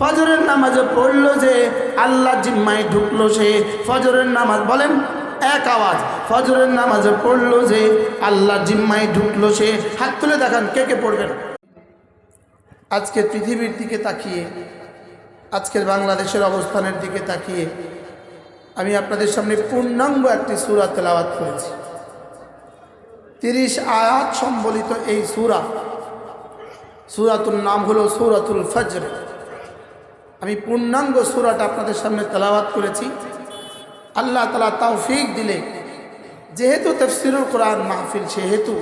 ফজরের নামাজে পড়ল যে আল্লাহ জিম্মায় ঢুকলো সে ফজরের নামাজ, বলেন এক আওয়াজ, ফজরের নামাজে পড়ল যে আল্লাহ জিম্মায় ঢুকলো সে। হাত তুলে দেখান, কে কে পড়বেন? আজকে পৃথিবীর দিকে তাকিয়ে, আজকের বাংলাদেশের অবস্থানের দিকে তাকিয়ে আমি আপনাদের সামনে পূর্ণাঙ্গ একটি সুরা তেলাওয়াত করেছি। তিরিশ আয়াত সম্বলিত এই সুরা সুরাতুর নাম হলো সুরাতুল ফজর। আমি পূর্ণাঙ্গ সুরাটা আপনাদের সামনে তেলাওয়াত করেছি। আল্লাহ তালা তৌফিক দিলে, যেহেতু তফসিরুল কোরআন মাহফিল, সেহেতু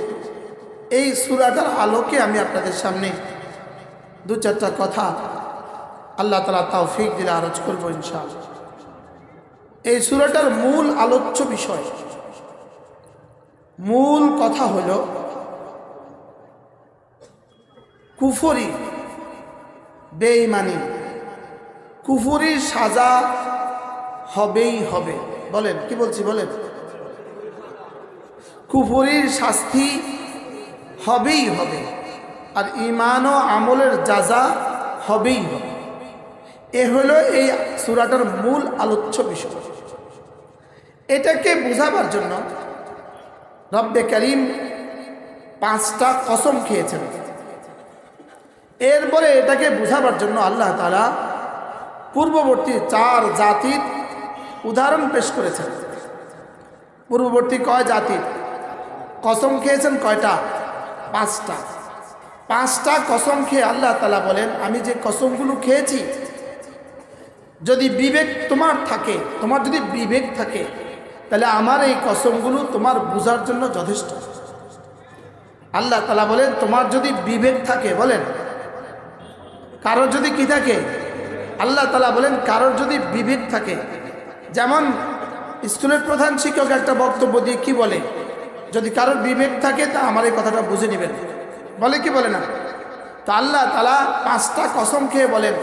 এই সুরাটার আলোকে আমি আপনাদের সামনে দু চারটা কথা আল্লাহ তালা তৌফিক দিলে আরজ করব ইনশাআল্লাহ। এই সুরাটার মূল আলোচ্য বিষয়, মূল কথা হল কুফরি, বেঈমানি। কুফুরির সাজা হবেই হবে। বলেন, কি বলছি, বলেন? কুফুরির শাস্তি হবেই হবে, আর ইমান ও আমলের যাজা হবেই হবে। এ হলো এই সুরাটার মূল আলোচ্য বিষয়। এটাকে বোঝাবার জন্য রব্বে করিম পাঁচটা কসম খেয়েছেন। এরপরে এটাকে বোঝাবার জন্য আল্লাহ তালা পূর্ববর্তী চার জাতির উদাহরণ পেশ করেছেন। পূর্ববর্তী কয় জাতির কসম খেয়েছেন কয়টা? পাঁচটা। পাঁচটা কসম খেয়ে আল্লাহ তালা বলেন, আমি যে কসমগুলো খেয়েছি, যদি বিবেক তোমার থাকে, তোমার যদি বিবেক থাকে, তাহলে আমার এই কসমগুলো তোমার বোঝার জন্য যথেষ্ট। আল্লাহ তালা বলেন, তোমার যদি বিবেক থাকে, বলেন, কারোর যদি কি থাকে আল্লাহ তালা বলেন, কারোর যদি বিভেদ থাকে, যেমন স্কুলের প্রধান শিক্ষক একটা বক্তব্য দিয়ে কি বলে, যদি কারোর বিভেদ থাকে, তা আমার এই কথাটা বুঝে নেবেন। বলে কি বলে না? তো আল্লাহ তালা পাঁচটা কসম খেয়ে বলেন,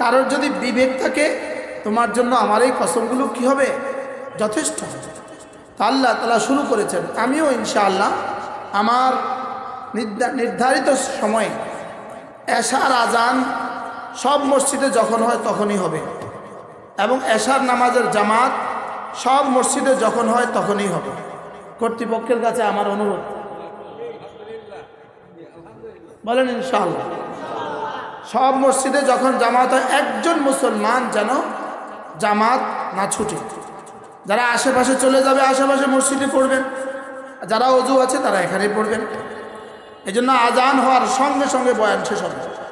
কারোর যদি বিভেদ থাকে, তোমার জন্য আমার এই কসমগুলো কি হবে? যথেষ্ট তা আল্লাহ তালা শুরু করেছেন। আমিও ইনশাআল্লাহ আমার নির্ধারিত সময়ে এশার আজান সব মসজিদে যখন হয় তখনই হবে। এবং এশার নামাজের জামাত সব মসজিদে যখন হয় তখনই হবে। কর্তৃপক্ষের কাছে আমার অনুরোধ। বলেন ইনশাআল্লাহ। সব মসজিদে যখন জামাত হয়, একজন মুসলমান যেন জামাত না ছুটে। যারা আশেপাশে চলে যাবে, আশেপাশে মসজিদে পড়বেন। যারা অজু আছে, তারা এখানেই পড়বেন। এই জন্য আজান হওয়ার সঙ্গে সঙ্গে বয়ান শেষ হবে।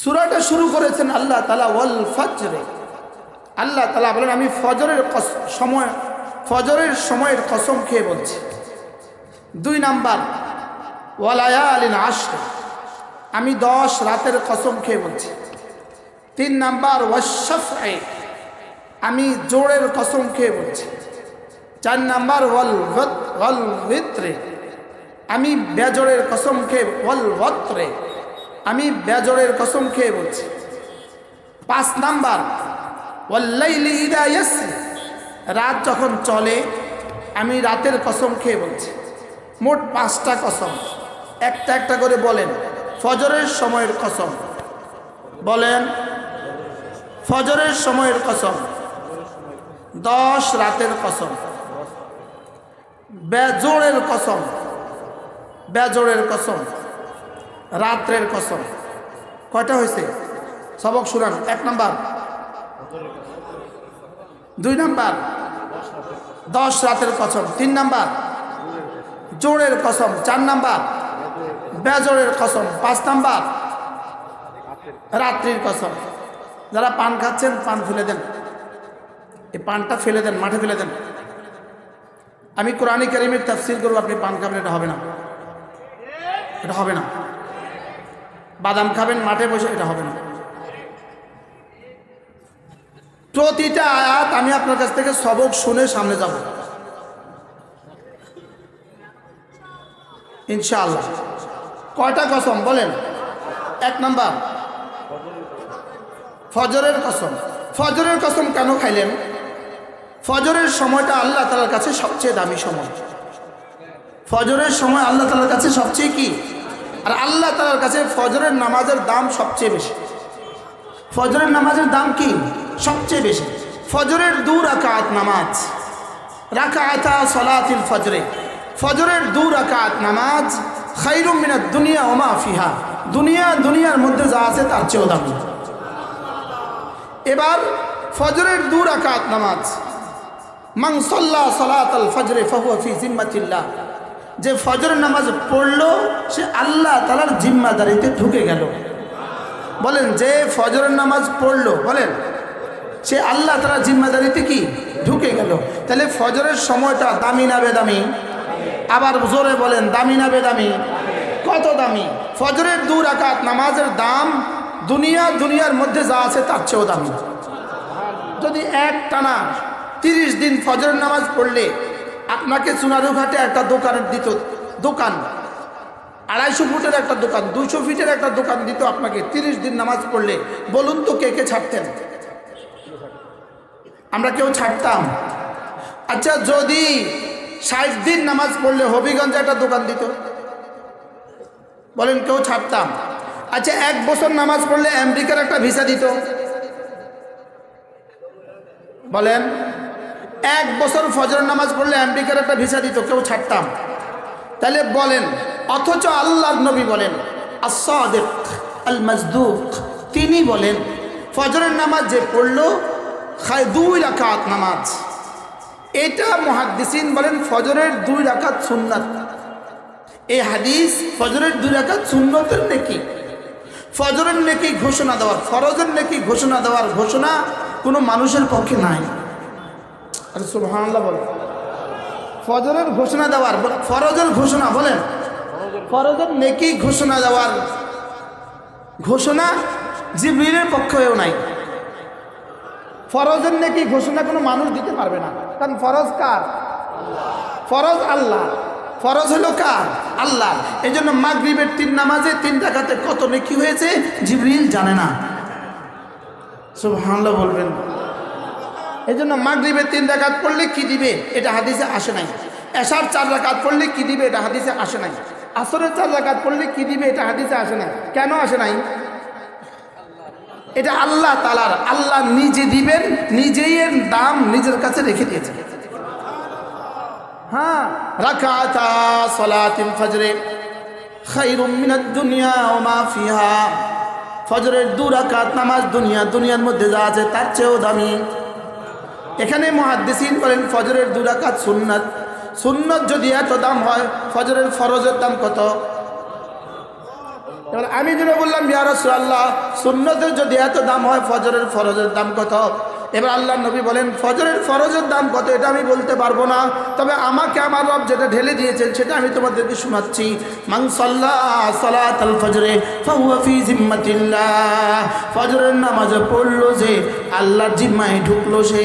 সুরাটা শুরু করেছেন আল্লাহ তালা ওয়াল ফজরে। আল্লাহ তালা বলেন, আমি ফজরের সময়, ফজরের সময়ের কসম খেয়ে বলছি। দুই নাম্বার ওয়ালায়া আলিন আশরে। আমি দশ রাতের কসম খেয়ে বলছি। তিন নাম্বার ওয়াশফ আমি জোরের কসম খেয়ে বলছি। চার নাম্বার, ওয়াল ওয়াল ভিত্রে। আমি বেজরের কসম খেয়ে, ওয়াল ভত্রে। আমি বেজরের কসম খেয়ে বলছি। পাঁচ নাম্বার রাত যখন চলে, আমি রাতের কসম খেয়ে বলছি। মোট পাঁচটা কসম। একটা একটা করে বলেন, ফজরের সময়ের কসম। বলেন, ফজরের সময়ের কসম। দশ রাতের কসম। বেজোড়ের কসম। বেজোড়ের কসম। রাত্রের কসম কয়টা হয়েছে? সবক শুনান এক নাম্বার। দুই নাম্বার। দশ রাতের কসম তিন নাম্বার। জোড়ের কসম, চার নাম্বার। বেজোড়ের কসম, পাঁচ নাম্বার। রাত্রির কসম। যারা পান খাচ্ছেন, পান ফেলে দেন। এই পানটা ফেলে দেন, মাঠে ফেলে দেন। আমি কোরআনী কারিমের তাফসির করব, আপনি পান খাবেন, এটা হবে না। এটা হবে না। বাদাম খাবেন, মাঠে বসে এটা হবে না। প্রতিটা আয়াত আমি আপনার কাছ থেকে সবক শুনে সামনে যাব। ইনশাআল্লাহ। কয়টা কসম বলেন? এক নাম্বার। ফজরের কসম। ফজরের কসম কেন খাইলেন? ফজরের সময়টা আল্লাহ তালার কাছে সবচেয়ে দামি সময়। ফজরের সময় আল্লাহ তালার কাছে সবচেয়ে কি? আর আল্লাহ তালার কাছে ফজরের নামাজের দাম সবচেয়ে বেশি। ফজরের নামাজের দাম কি? সবচেয়ে বেশি। ফজরের দু রাকাত নামাজ। রাকাতা সলাতিল ফজরে। ফজরের দু রাকাত নামাজ খাইরুম মিনাত দুনিয়া ওমা ফিহা। দুনিয়া, দুনিয়ার মধ্যে যা আছে তার চেয়েও দামি। এবার ফজরের দু রাকাত নামাজ। মাং সল্লা সলাত আল ফজরে ফাহুয়া ফি জিম্মাতিল্লাহ। যে ফজরের নামাজ পড়ল, সে আল্লাহ তালার জিম্মাদারিতে ঢুকে গেল। বলেন, যে ফজর নামাজ পড়ল, বলেন, সে আল্লাহ তালা জিম্মাদারিতে কি? ঢুকে গেল। তাহলে ফজরের সময়টা দামি না বেদামি? আবার জোরে বলেন, দামি না বেদামি? কত দামি? ফজরের দু রাকাত নামাজের দাম দুনিয়া দুনিয়ার মধ্যে যা আছে তার চেয়েও দামি। যদি এক টানা তিরিশ দিন ফজরের নামাজ পড়লে আপনাকে সোনারুঘাটে একটা দোকানের দিত, দোকান। আড়াইশো ফুটের একটা দোকান, দুইশো ফিটের একটা দোকান দিত আপনাকে, তিরিশ দিন নামাজ পড়লে। বলুন তো কে কে ছাড়তেন? আমরা কেউ ছাড়তাম। আচ্ছা যদি ষাট দিন নামাজ পড়লে হবিগঞ্জে একটা দোকান দিত? বলেন, কেউ ছাড়তাম। আচ্ছা এক বছর নামাজ পড়লে আমেরিকার একটা ভিসা দিত? বলেন। এক বছর ফজর নামাজ পড়লে আমেরিকার একটা ভিসা দিত, কেউ ছাড়তাম। তাহলে বলেন, অথচ আল্লাহর নবী বলেন আসাদেক আল মজদুক তিনি বলেন, ফজরের নামাজ যে পড়ল, খায় দুই রাকাত নামাজ। এটা মহাদ্দিসিন বলেন, ফজরের দুই রাকাত সুন্নাত। এই হাদিস ফজরের দুই রাকাত সুন্নতের নেকি। ফজরের নেকি ঘোষণা দেওয়ার, ফরজের নেকি ঘোষণা দেওয়ার ঘোষণা কোনো মানুষের পক্ষে নাই। আরে সুবহানাল্লাহ বলেন। ফজরের ঘোষণা দেওয়ার, ফরজের ঘোষণা বলেন। ফরজের নেকি ঘোষণা দেওয়ার ঘোষণা জিবরিলের পক্ষেও নাই। ফরজের নেকি ঘোষণা কোনো মানুষ দিতে পারবে না। কারণ ফরজ কার? ফরজ আল্লাহ। ফরজ হলো কার? আল্লাহ। এই জন্য মাগরিবের তিন নামাজে তিন টাকাতে কত নেকি হয়েছে জিবরিল জানে না। সুবহানাল্লাহ বলবেন। এই জন্য মাগরিবের তিন রাকাত পড়লে কি দিবে? এটা হাদিসে আসে নাই। এশার চার রাকাত পড়লে কি দিবে? এটা হাদিসে আসে নাই। আসরের চার রাকাত পড়লে কি দিবে? এটা হাদিসে আসে নাই। কেন আসে নাই? এটা আল্লাহ তালার আল্লাহ নিজে দিবেন, নিজেই এর দাম নিজের কাছে রেখে দিয়েছে। হ্যাঁ রাকাতা সলাতিল ফজরে, খাইরুম মিনাদ দুনিয়া ওয়া মা ফিহা। ফজরের দু রাকাত নামাজ দুনিয়া, দুনিয়ার মধ্যে যা আছে তার চেয়েও দামি। এখানে মহাদ্দেসিন বলেন, ফজরের দু রাকাত সুন্নাত। সুন্নত যদি এত দাম হয়, ফজরের ফরজের দাম কত? এবার আমি যেটা বললাম ইয়ারসাল্লাহ সুন্নতের যদি এত দাম হয়, ফজরের ফরজের দাম কত? এবার আল্লাহ নবী বলেন, ফজরের ফরজের দাম কত এটা আমি বলতে পারব না। তবে আমাকে আমার রব যেটা ঢেলে দিয়েছেন, সেটা আমি তোমাদেরকে শোনাচ্ছি। ফজরের নামাজে পড়ল যে, আল্লাহর জিম্মায় ঢুকলো সে।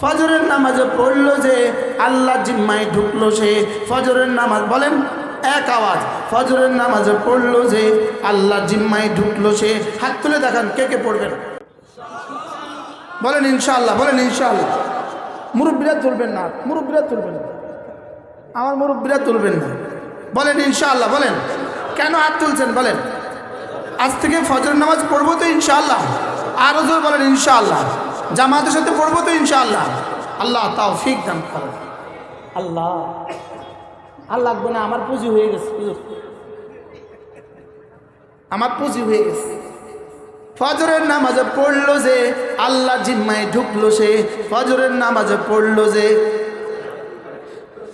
ফজরের নামাজে পড়ল যে আল্লাহ জিম্মায় ঢুকলো সে ফজরের নামাজ, বলেন এক আওয়াজ, ফজরের নামাজে পড়ল যে আল্লাহ জিম্মায় ঢুকলো সে, হাত তুলে দেখান কে কে পড়বেন। বলেন ইনশাআল্লাহ বলেন ইনশাআল্লাহ। মুরব্বীরা তুলবেন না, মুরব্বীরা তুলবেন না। আমার মুরব্বীরা তুলবেন না। বলেন ইনশাআল্লাহ, বলেন। কেন হাত তুলছেন, বলেন। আজ থেকে ফজরের নামাজ পড়ব তো ইনশাআল্লাহ। আরও জোর বলেন ইনশাআল্লাহ। জামাতের সাথে পড়ব তো ইনশাআল্লাহ। আল্লাহ তাও ফিক দান করেন। আল্লাহ। আর লাগবে না আমার পুঁজি হয়ে গেছে আমার পুঁজি হয়ে গেছে। ফজরের নামাজে পড়ল যে আল্লাহ জিম্মায় ঢুকলো সে ফজরের নামাজে পড়ল যে।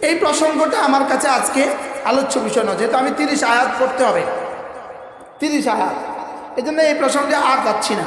এই প্রসঙ্গটা আমার কাছে আজকে আলোচ্য বিষয় নয় যেহেতু আমি তিরিশ আয়াত পড়তে হবে। তিরিশ আয়াত। এই জন্য এই প্রসঙ্গে আর যাচ্ছি না।